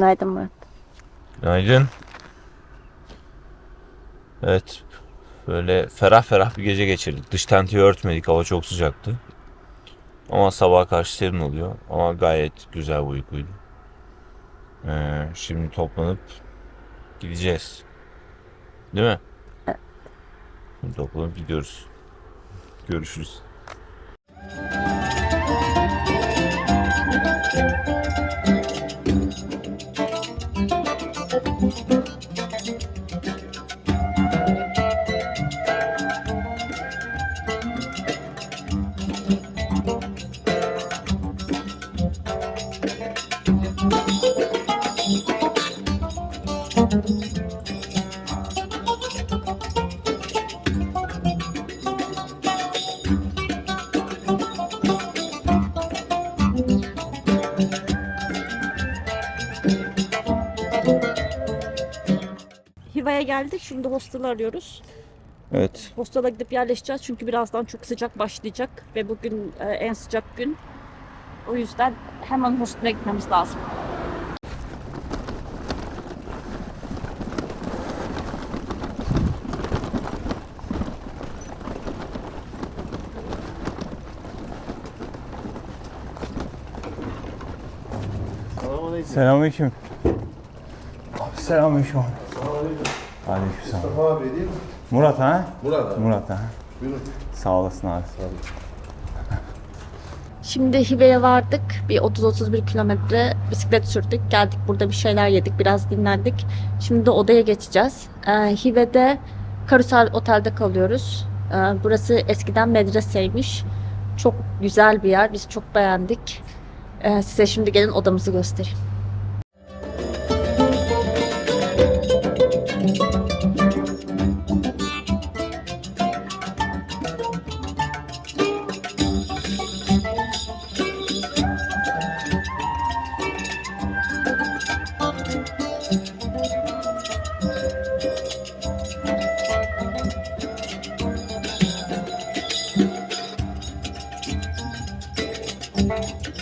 Günaydın Murat. Günaydın. Evet. Böyle ferah ferah bir gece geçirdik. Dış tentiyi örtmedik. Hava çok sıcaktı. Ama sabaha karşı serin oluyor. Ama gayet güzel bir uykuydu. Ee, şimdi toplanıp gideceğiz. Değil mi? Evet. Şimdi toplanıp gidiyoruz. Görüşürüz. Hiva'ya geldik. Şimdi hostel arıyoruz. Evet. Hostela gidip yerleşeceğiz çünkü birazdan çok sıcak başlayacak ve bugün e, en sıcak gün. O yüzden hemen hostele gitmemiz lazım. Selamünaleyküm. Abi selamünaleyküm. Aleykümselam. Mustafa abi değil mi? Murat ha? Murat abi. Murat ha. Buyurun. Sağ olasın abi. Şimdi Hive'ye vardık. Bir 30-31 kilometre bisiklet sürdük. Geldik burada bir şeyler yedik. Biraz dinlendik. Şimdi de odaya geçeceğiz. Ee, Hive'de Karusel Otel'de kalıyoruz. Ee, burası eskiden medreseymiş. Çok güzel bir yer. Biz çok beğendik. Ee, size şimdi gelin odamızı göstereyim. Música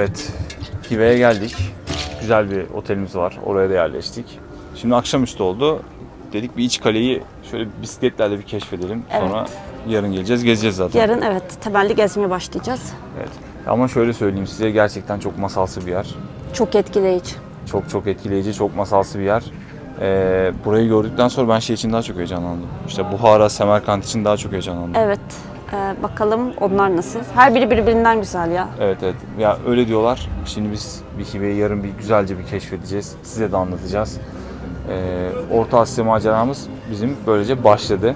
Evet. Hive'ye geldik. Güzel bir otelimiz var. Oraya da yerleştik. Şimdi akşamüstü oldu. Dedik bir iç kaleyi şöyle bisikletlerle bir keşfedelim. Sonra yarın geleceğiz, gezeceğiz zaten. Yarın evet temelli gezmeye başlayacağız. Evet. Ama şöyle söyleyeyim size gerçekten çok masalsı bir yer. Çok etkileyici. Çok çok etkileyici, çok masalsı bir yer. Ee, burayı gördükten sonra ben şey için daha çok heyecanlandım. İşte Buhara, Semerkant için daha çok heyecanlandım. Evet. E, bakalım onlar nasıl? Her biri birbirinden güzel ya. Evet evet. Ya öyle diyorlar. Şimdi biz bir hibeyi yarın bir güzelce bir keşfedeceğiz. Size de anlatacağız. Ee, Orta Asya maceramız bizim böylece başladı.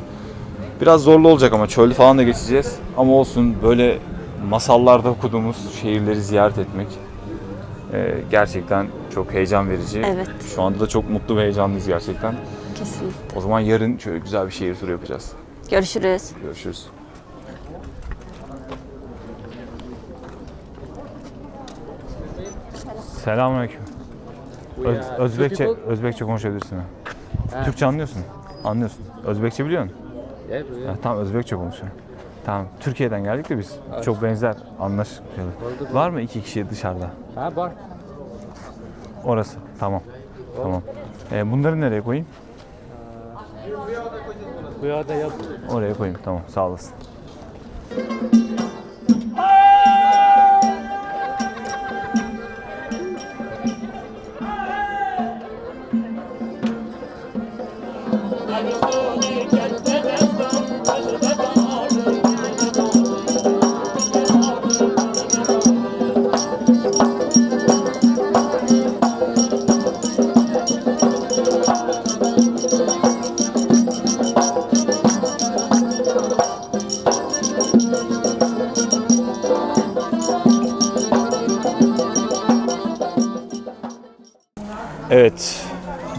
Biraz zorlu olacak ama çölü falan da geçeceğiz. Ama olsun böyle masallarda okuduğumuz şehirleri ziyaret etmek ee, gerçekten çok heyecan verici. Evet. Şu anda da çok mutlu ve heyecanlıyız gerçekten. Kesinlikle. O zaman yarın şöyle güzel bir şehir turu yapacağız. Görüşürüz. Görüşürüz. Selamünaleyküm. Öz, Özbekçe, Özbekçe konuşabilirsin. ha. Türkçe anlıyorsun. Anlıyorsun. Özbekçe biliyor musun? Evet, Ha, tamam Özbekçe konuşuyor. Tamam. Türkiye'den geldik de biz. Çok benzer. Anlaş. Var mı iki kişi dışarıda? Ha var. Orası. Tamam. Tamam. Ee, bunları nereye koyayım? Bu yağda yap. Oraya koyayım. Tamam. Sağ olasın.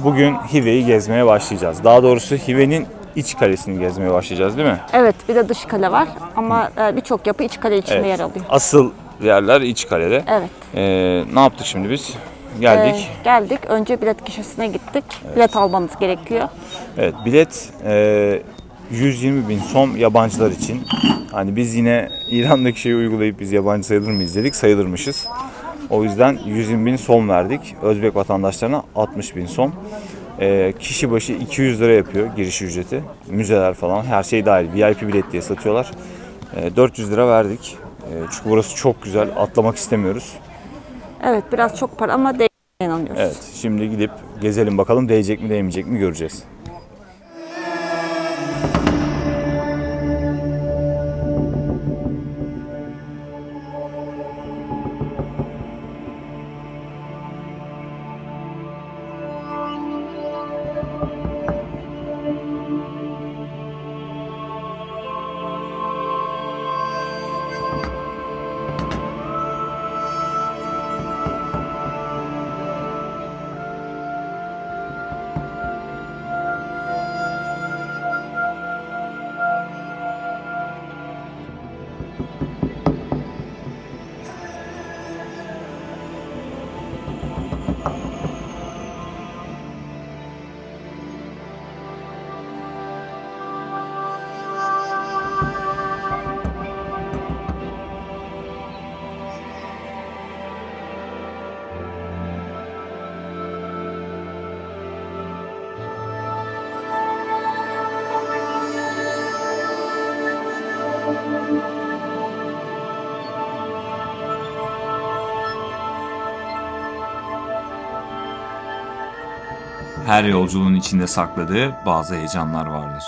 Bugün Hive'yi gezmeye başlayacağız. Daha doğrusu Hive'nin iç kalesini gezmeye başlayacağız değil mi? Evet bir de dış kale var ama e, birçok yapı iç kale içinde yer alıyor. Asıl yerler iç kalede. Evet. Ee, ne yaptık şimdi biz? Geldik. Ee, geldik. Önce bilet gişesine gittik. Bilet almanız gerekiyor. Evet, bilet e, 120 bin som yabancılar için. Hani biz yine İran'daki şeyi uygulayıp biz yabancı sayılır mıyız dedik, sayılırmışız. O yüzden 120 bin som verdik. Özbek vatandaşlarına 60 bin som. E, kişi başı 200 lira yapıyor giriş ücreti. Müzeler falan her şey dahil. VIP bilet diye satıyorlar. E, 400 lira verdik. E, çünkü burası çok güzel. Atlamak istemiyoruz. Evet biraz çok para ama değerine inanıyoruz. Evet, şimdi gidip gezelim bakalım değecek mi değmeyecek mi göreceğiz. Her yolculuğun içinde sakladığı bazı heyecanlar vardır.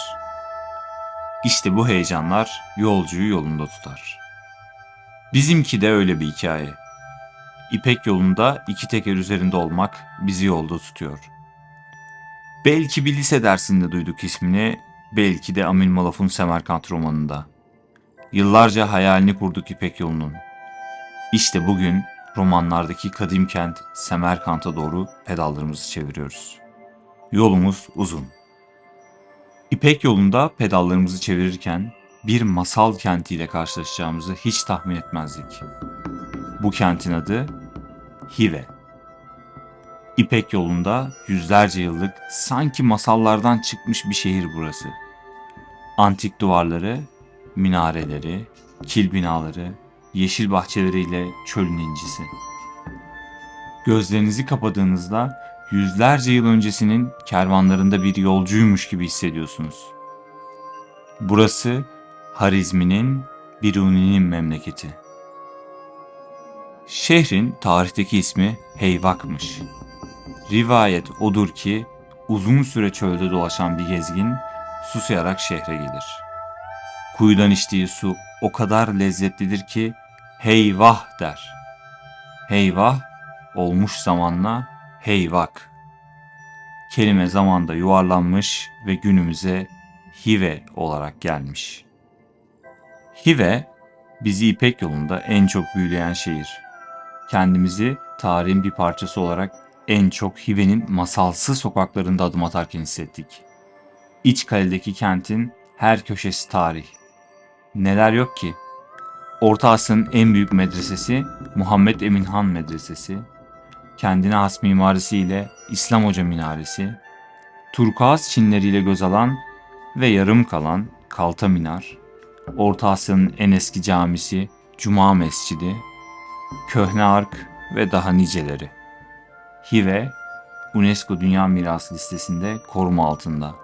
İşte bu heyecanlar yolcuyu yolunda tutar. Bizimki de öyle bir hikaye. İpek yolunda iki teker üzerinde olmak bizi yolda tutuyor. Belki bir lise dersinde duyduk ismini, belki de Amin Malaf'ın Semerkant romanında. Yıllarca hayalini kurduk İpek yolunun. İşte bugün romanlardaki kadim kent Semerkant'a doğru pedallarımızı çeviriyoruz. Yolumuz uzun. İpek yolunda pedallarımızı çevirirken bir masal kentiyle karşılaşacağımızı hiç tahmin etmezdik. Bu kentin adı Hive. İpek yolunda yüzlerce yıllık sanki masallardan çıkmış bir şehir burası. Antik duvarları, minareleri, kil binaları, yeşil bahçeleriyle çölün incisi. Gözlerinizi kapadığınızda yüzlerce yıl öncesinin kervanlarında bir yolcuymuş gibi hissediyorsunuz. Burası Harizmi'nin, Biruni'nin memleketi. Şehrin tarihteki ismi Heyvak'mış. Rivayet odur ki uzun süre çölde dolaşan bir gezgin susayarak şehre gelir. Kuyudan içtiği su o kadar lezzetlidir ki heyvah der. Heyvah olmuş zamanla heyvak. Kelime zamanda yuvarlanmış ve günümüze Hive olarak gelmiş. Hive bizi İpek yolunda en çok büyüleyen şehir. Kendimizi tarihin bir parçası olarak en çok Hive'nin masalsı sokaklarında adım atarken hissettik. İç kaledeki kentin her köşesi tarih. Neler yok ki? Orta Asya'nın en büyük medresesi Muhammed Emin Han Medresesi, kendine has mimarisiyle İslam Hoca Minaresi, turkuaz çinleriyle göz alan ve yarım kalan Kalta Minar, Orta Asya'nın en eski camisi Cuma Mescidi, Köhne Ark ve daha niceleri. Hive, UNESCO Dünya Mirası listesinde koruma altında.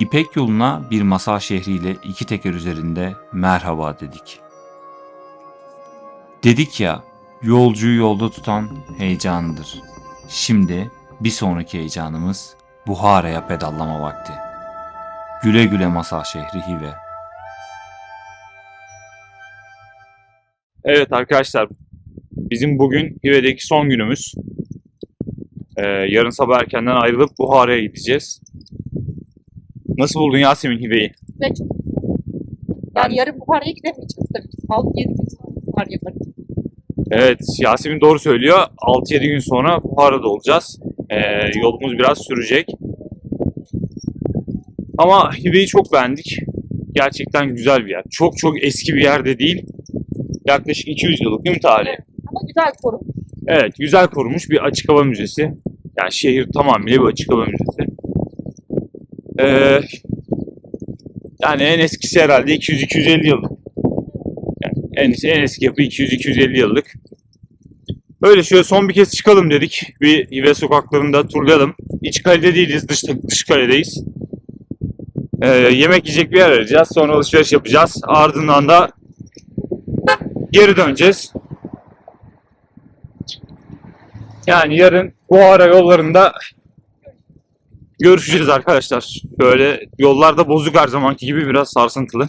İpek yoluna bir masal şehriyle iki teker üzerinde merhaba dedik. Dedik ya, yolcuyu yolda tutan heyecanıdır. Şimdi bir sonraki heyecanımız Buhara'ya pedallama vakti. Güle güle masal şehri Hive. Evet arkadaşlar, bizim bugün Hive'deki son günümüz. Ee, yarın sabah erkenden ayrılıp Buhara'ya gideceğiz. Nasıl buldun Yasemin Hive'yi? Ve çok yani yarın Buhara'ya gidemeyeceğiz tabii. Biz 6-7 gün sonra Buhara yaparız. Evet, Yasemin doğru söylüyor. 6-7 gün sonra Buhara'da olacağız. Ee, yolumuz biraz sürecek. Ama Hive'yi çok beğendik. Gerçekten güzel bir yer. Çok çok eski bir yerde değil. Yaklaşık 200 yıllık değil mi tarihi? Ama güzel korun. Evet, güzel korunmuş bir açık hava müzesi. Yani şehir tamamıyla bir açık hava müzesi. Ee, yani en eskisi herhalde 200-250 yıllık. En, en eski yapı 200-250 yıllık. Öyle şöyle son bir kez çıkalım dedik. Bir Hive sokaklarında turlayalım. İç kalede değiliz, dış, dış kaledeyiz. Ee, yemek yiyecek bir yer arayacağız. Sonra alışveriş yapacağız. Ardından da geri döneceğiz. Yani yarın bu ara yollarında görüşeceğiz arkadaşlar. Böyle yollarda bozuk her zamanki gibi biraz sarsıntılı.